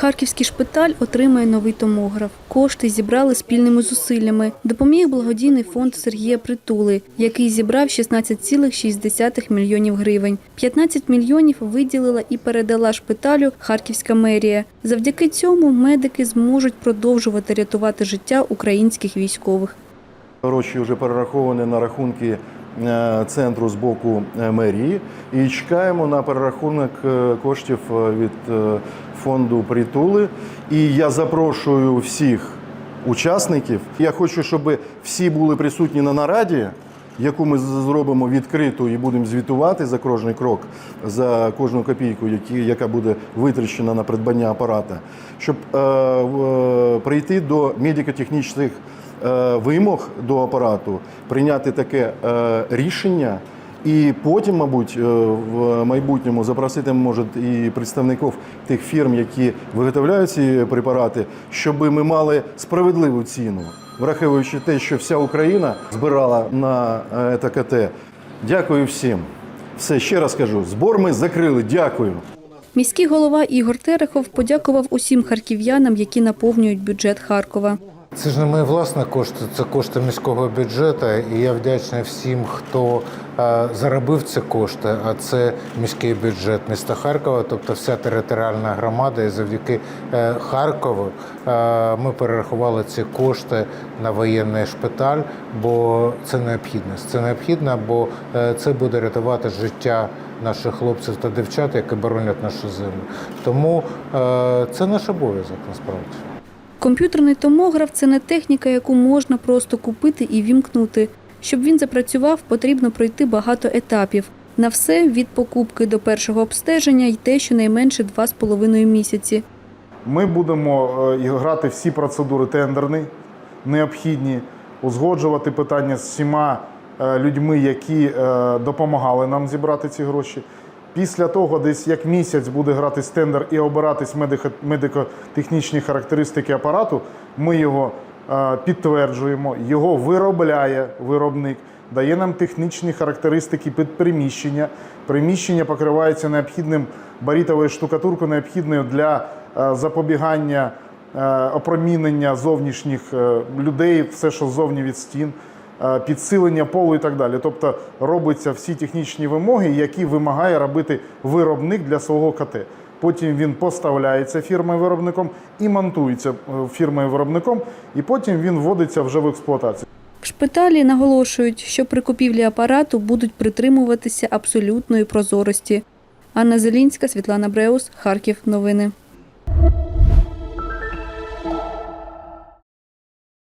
Харківський шпиталь отримає новий томограф. Кошти зібрали спільними зусиллями. Допоміг благодійний фонд Сергія Притули, який зібрав 16,6 мільйонів гривень. 15 мільйонів виділила і передала шпиталю Харківська мерія. Завдяки цьому медики зможуть продовжувати рятувати життя українських військових. Гроші вже перераховані на рахунки центру з боку е, мерії і чекаємо на перерахунок е, коштів е, від е, фонду притули. І я запрошую всіх учасників. Я хочу, щоб всі були присутні на нараді, яку ми зробимо відкриту і будемо звітувати за кожний крок, за кожну копійку, яка буде витрачена на придбання апарата, щоб е, в- прийти до медико-технічних е, вимог до апарату, прийняти таке е, рішення. І потім, мабуть, е, в майбутньому запросити може і представників тих фірм, які виготовляють ці препарати, щоб ми мали справедливу ціну, враховуючи те, що вся Україна збирала на е, це КТ. Дякую всім. Все ще раз кажу, збор ми закрили. Дякую. Міський голова Ігор Терехов подякував усім харків'янам, які наповнюють бюджет Харкова. Це ж не мої власні кошти, це кошти міського бюджету. І я вдячний всім, хто е, заробив ці кошти. А це міський бюджет міста Харкова, тобто вся територіальна громада. І завдяки е, Харкову е, ми перерахували ці кошти на воєнний шпиталь, бо це необхідність. Це необхідно, бо це буде рятувати життя наших хлопців та дівчат, які боронять нашу землю. Тому це наш обов'язок насправді. Комп'ютерний томограф це не техніка, яку можна просто купити і вімкнути. Щоб він запрацював, потрібно пройти багато етапів. На все від покупки до першого обстеження йде щонайменше 2,5 місяці. Ми будемо е, грати всі процедури тендерні, необхідні, узгоджувати питання з всіма е, людьми, які е, допомагали нам зібрати ці гроші. Після того, десь як місяць буде гратись тендер і обиратись медико- медико-технічні характеристики апарату, ми його е, підтверджуємо, його виробляє виробник, дає нам технічні характеристики під приміщення. Приміщення покривається необхідним барітовою штукатуркою, необхідною для е, запобігання е, опромінення зовнішніх людей, все, що ззовні від стін, підсилення полу і так далі. Тобто робляться всі технічні вимоги, які вимагає робити виробник для свого КТ. Потім він поставляється фірмою-виробником і монтується е, фірмою-виробником, і потім він вводиться вже в експлуатацію. В шпиталі наголошують, що при купівлі апарату будуть притримуватися абсолютної прозорості. Анна Зелінська, Світлана Бреус, Харків. Новини.